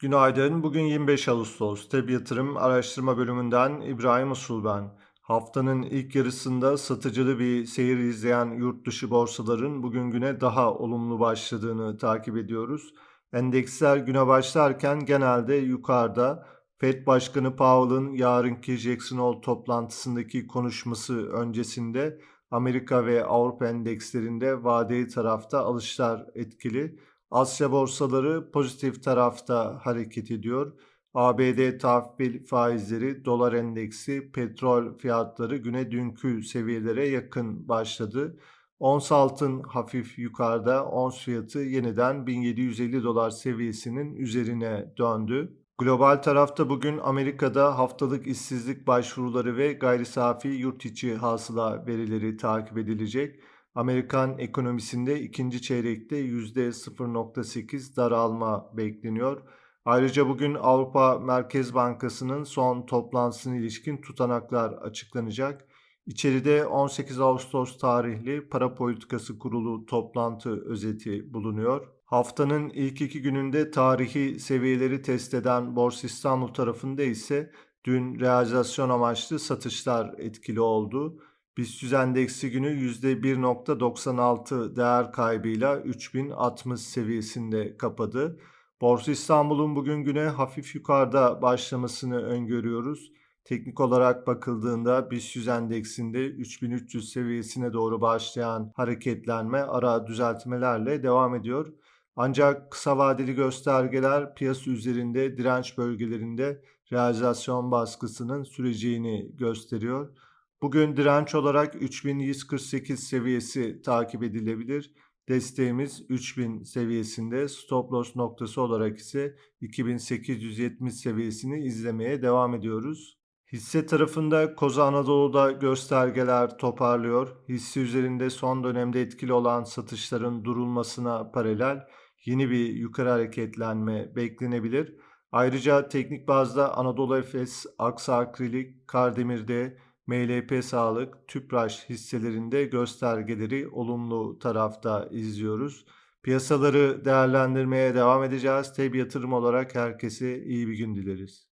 Günaydın. Bugün 25 Ağustos. TEB Yatırım Araştırma Bölümünden İbrahim Usul ben. Haftanın ilk yarısında satıcılı bir seyir izleyen yurt dışı borsaların bugün güne daha olumlu başladığını takip ediyoruz. Endeksler güne başlarken genelde yukarıda. Fed Başkanı Powell'ın yarınki Jackson Hole toplantısındaki konuşması öncesinde Amerika ve Avrupa endekslerinde vadeli tarafta alışlar etkili. Asya borsaları pozitif tarafta hareket ediyor. ABD tahvil faizleri, dolar endeksi, petrol fiyatları güne dünkü seviyelere yakın başladı. Ons altın hafif yukarıda, ons fiyatı yeniden 1750 dolar seviyesinin üzerine döndü. Global tarafta bugün Amerika'da haftalık işsizlik başvuruları ve gayri safi yurt içi hasıla verileri takip edilecek. Amerikan ekonomisinde ikinci çeyrekte %0.8 daralma bekleniyor. Ayrıca bugün Avrupa Merkez Bankası'nın son toplantısına ilişkin tutanaklar açıklanacak. İçeride 18 Ağustos tarihli Para Politikası Kurulu toplantı özeti bulunuyor. Haftanın ilk iki gününde tarihi seviyeleri test eden Borsa İstanbul tarafında ise dün realizasyon amaçlı satışlar etkili oldu. BIST endeksi günü %1.96 değer kaybıyla 3060 seviyesinde kapadı. Borsa İstanbul'un bugün güne hafif yukarıda başlamasını öngörüyoruz. Teknik olarak bakıldığında BIST endeksinde 3300 seviyesine doğru başlayan hareketlenme ara düzeltmelerle devam ediyor. Ancak kısa vadeli göstergeler piyasa üzerinde direnç bölgelerinde realizasyon baskısının süreceğini gösteriyor. Bugün direnç olarak 3148 seviyesi takip edilebilir. Desteğimiz 3000 seviyesinde, stop loss noktası olarak ise 2870 seviyesini izlemeye devam ediyoruz. Hisse tarafında Koza Anadolu'da göstergeler toparlıyor. Hisse üzerinde son dönemde etkili olan satışların durulmasına paralel yeni bir yukarı hareketlenme beklenebilir. Ayrıca teknik bazda Anadolu Efes, Aksa Akrilik, Kardemir'de MLP Sağlık, Tüpraş hisselerinde göstergeleri olumlu tarafta izliyoruz. Piyasaları değerlendirmeye devam edeceğiz. Teb yatırım olarak herkese iyi bir gün dileriz.